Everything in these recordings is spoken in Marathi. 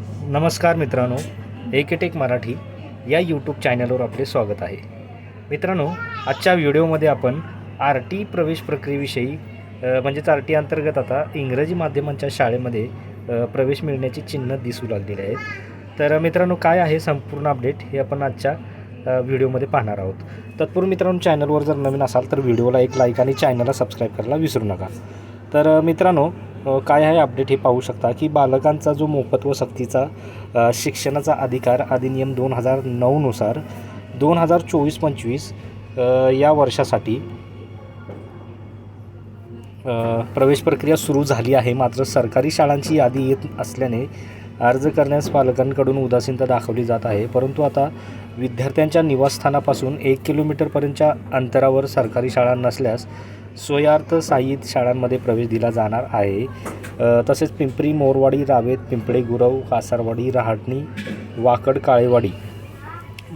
नमस्कार मित्रांनो एकेटेक मराठी या यूट्यूब चॅनलवर आपले स्वागत आहे. मित्रांनो आजच्या व्हिडिओमध्ये आपण आर टी प्रवेश प्रक्रियेविषयी म्हणजेच आर टी अंतर्गत आता इंग्रजी माध्यमांच्या शाळेमध्ये प्रवेश मिळण्याची चिन्ह दिसू लागलेली आहेत. तर मित्रांनो काय आहे संपूर्ण अपडेट हे आपण आजच्या व्हिडिओमध्ये पाहणार आहोत. तत्पूर्वी मित्रांनो चॅनलवर जर नवीन असाल तर व्हिडिओला एक लाईक आणि चॅनलला सबस्क्राईब करायला विसरू नका. तर मित्रांनो काय आहे अपडेट हे पाहू शकता की बालकांचा जो मोफत व सक्तीचा शिक्षणाचा अधिकार अधिनियम दोन हजार नऊनुसार दोन हजार चोवीस पंचवीस या वर्षासाठी प्रवेश प्रक्रिया सुरू झाली आहे. मात्र सरकारी शाळांची यादी येत असल्याने अर्ज करण्यास पालकांकडून उदासीनता दाखवली जात आहे. परंतु आता विद्यार्थ्यांच्या निवासस्थानापासून एक किलोमीटरपर्यंतच्या अंतरावर सरकारी शाळा नसल्यास स्वयार्थ साहित्य शाळांमध्ये प्रवेश दिला जाणार आहे. तसेच पिंपरी मोरवाडी रावेत पिंपळे गुरव कासारवाडी रहाटणी वाकड काळेवाडी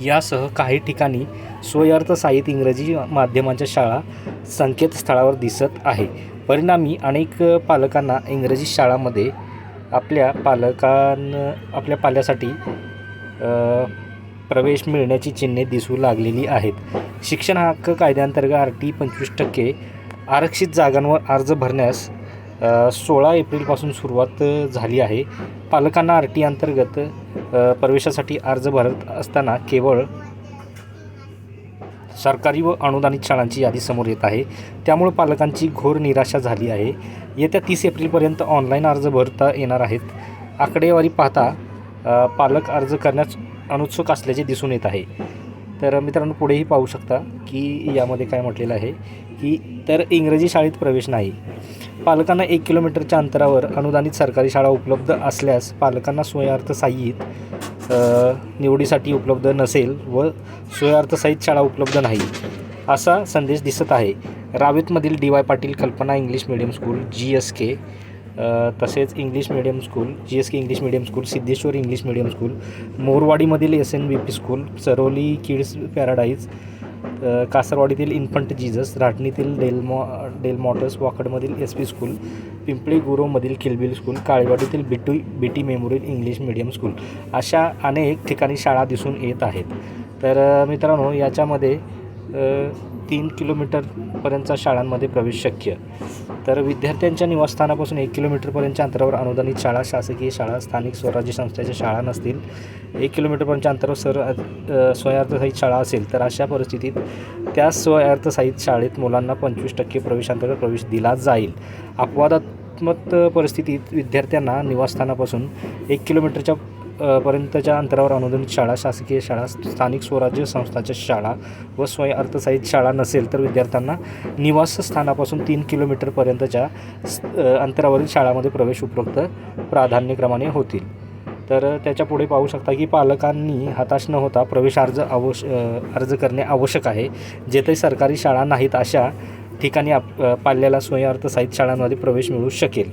यासह काही ठिकाणी स्वयार्थ साहित्य इंग्रजी माध्यमांच्या शाळा संकेतस्थळावर दिसत आहे. परिणामी अनेक पालकांना इंग्रजी शाळामध्ये आपल्या पालकां आपल्या पाल्यासाठी प्रवेश मिळण्याची चिन्हे दिसू लागलेली आहेत. शिक्षण हक्क कायद्याअंतर्गत आर टी पंचवीस टक्के आरक्षित जागांवर अर्ज भरण्यास सोळा एप्रिलपासून सुरुवात झाली आहे. पालकांना आर टी अंतर्गत प्रवेशासाठी अर्ज भरत असताना केवळ सरकारी व अनुदानित शाळांची यादी समोर येत आहे. त्यामुळे पालकांची घोर निराशा झाली आहे. येत्या तीस एप्रिलपर्यंत ऑनलाईन अर्ज भरता येणार आहेत. आकडेवारी पाहता पालक अर्ज करण्यास अनुत्सुक असल्याचे दिसून येत आहे. तर मित्रांनो पुढेही पाहू शकता की यामध्ये काय म्हटलेलं आहे की तर इंग्रजी शाळेत प्रवेश नाही. पालकांना एक किलोमीटरच्या अंतरावर अनुदानित सरकारी शाळा उपलब्ध असल्यास पालकांना स्वयार्थ साहित निवडीसाठी उपलब्ध नसेल व स्वयार्थ साहित शाळा उपलब्ध नाही असा संदेश दिसत आहे. रावेतमधील D Y Patil Kalpana English medium school G S K तसेच English medium school G S K English medium school Siddheshwar English medium school मोरवाडीमधील S N B P school Saroli kids paradise कासरवाडीतील इन्फंट जीजस राटणीतील डेलमॉ डेलमॉटस वाकडमधील एस पी स्कूल पिंपळी गुरोमधील किलबिल स्कूल काळेवाडीतील बिटू B T memorial English medium school अशा अनेक ठिकाणी शाळा दिसून येत आहेत. तर मित्रांनो याच्यामध्ये तीन किलोमीटरपर्यंतचा शाळांमध्ये प्रवेश शक्य. तर विद्यार्थ्यांच्या निवासस्थानापासून एक किलोमीटरपर्यंतच्या अंतरावर अनुदानित शाळा शासकीय शाळा स्थानिक स्वराज्य संस्थेच्या शाळा नसतील. एक किलोमीटरपर्यंतच्या अंतरावर सर अ, स्वयार्थसहित शाळा असेल तर अशा परिस्थितीत त्या स्वयार्थसहित शाळेत मुलांना पंचवीस टक्के प्रवेशांतर्गत प्रवेश दिला जाईल. अपवादात्मक परिस्थितीत विद्यार्थ्यांना निवासस्थानापासून एक किलोमीटरच्या पर्यंतच्या अंतरावर अनुदानित शाळा शासकीय शाळा स्थानिक स्वराज्य संस्थाच्या शाळा व स्वयं अर्थसहित शाळा नसेल तर विद्यार्थ्यांना निवासस्थानापासून तीन किलोमीटरपर्यंतच्या अंतरावरील शाळामध्ये प्रवेश उपरोक्त प्राधान्यक्रमाने होतील. तर त्याच्या पुढे पाहू शकता की पालकांनी हताश न होता प्रवेश अर्ज आवश अर्ज करणे आवश्यक आहे. जेथे सरकारी शाळा नाहीत अशा ठिकाणी आप पाल्याला स्वयंअर्थ साहित्य शाळांमध्ये प्रवेश मिळू शकेल.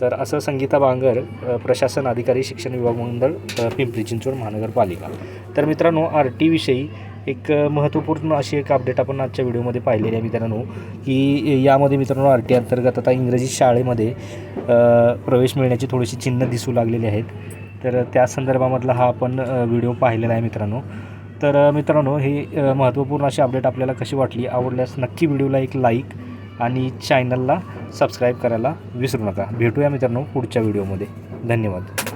तर असं संगीता बांगर प्रशासन अधिकारी शिक्षण विभाग मंडळ पिंपरी चिंचवड महानगरपालिका. तर मित्रांनो आर टीविषयी एक महत्त्वपूर्ण अशी एक अपडेट आपण आजच्या व्हिडिओमध्ये पाहिलेली आहे मित्रांनो की यामध्ये मित्रांनो आर टी अंतर्गत आता इंग्रजी शाळेमध्ये प्रवेश मिळण्याची थोडीशी चिन्ह दिसू लागलेली आहेत. तर त्या संदर्भामधला हा आपण व्हिडिओ पाहिलेला आहे मित्रांनो. तर मित्रांनो ही महत्त्वपूर्ण अशी अपडेट आपल्याला कशी वाटली आवडल्यास नक्की व्हिडिओला एक लाईक आणि चॅनलला सबस्क्राईब करायला विसरू नका. भेटूया मित्रांनो पुढच्या व्हिडिओमध्ये धन्यवाद.